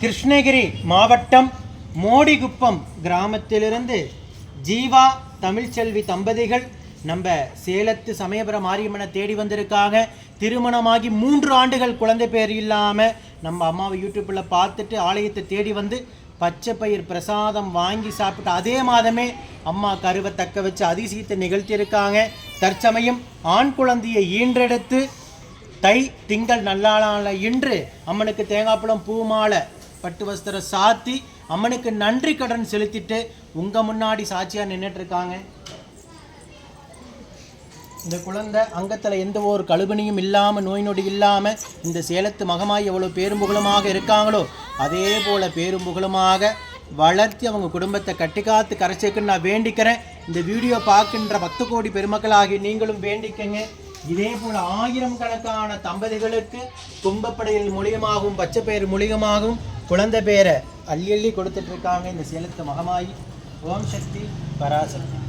கிருஷ்ணகிரி மாவட்டம் மோடிகுப்பம் கிராமத்திலிருந்து ஜீவா தமிழ்ச்செல்வி தம்பதிகள் நம்ம சேலத்து சமயபுரம் மாரியம்மனை தேடி வந்திருக்காங்க. திருமணமாகி மூன்று ஆண்டுகள் குழந்தை பேர் இல்லாமல் நம்ம அம்மாவை யூடியூப்பில் பார்த்துட்டு ஆலயத்தை தேடி வந்து பச்சை பயிர் பிரசாதம் வாங்கி சாப்பிட்டு அதே மாதமே அம்மா கருவை தக்க வச்சு அதிசயத்தை நிகழ்த்தியிருக்காங்க. தற்சமயம் ஆண் குழந்தையை ஈன்றெடுத்து தை திங்கள் நல்லாளான இன்று அம்மனுக்கு தேங்காய்ப்பழம் பூ மாலை பட்டு வஸ்திரம் சாத்தி அம்மனுக்கு நன்றி கடன் செலுத்திட்டு உங்க முன்னாடி சாட்சியா நின்றுட்டு இருக்காங்க இந்த குழந்தை அங்கத்தில் எந்த ஒரு கழுபணியும் இல்லாமல் நோய் நொடி இல்லாமல் இந்த சேலத்து மகமாய் எவ்வளோ பேரும்புகளுமாக இருக்காங்களோ அதே போல் பேரும் புகழுமாக வளர்த்தி அவங்க குடும்பத்தை கட்டி காத்து கரைச்சிக்குன்னு நான் வேண்டிக்கிறேன். இந்த வீடியோ பார்க்கின்ற பத்து கோடி பெருமக்களாகி நீங்களும் வேண்டிக்கங்க. இதே போல் ஆயிரம் கணக்கான தம்பதிகளுக்கு கும்பப்படையில் மூலியமாகவும் பச்சை பெயர் மூலியமாகவும் குழந்தை பேரை அள்ளி அள்ளி கொடுத்துட்ருக்காங்க இந்த சேலத்து மகமாயி ஓம் சக்தி பராசக்தி.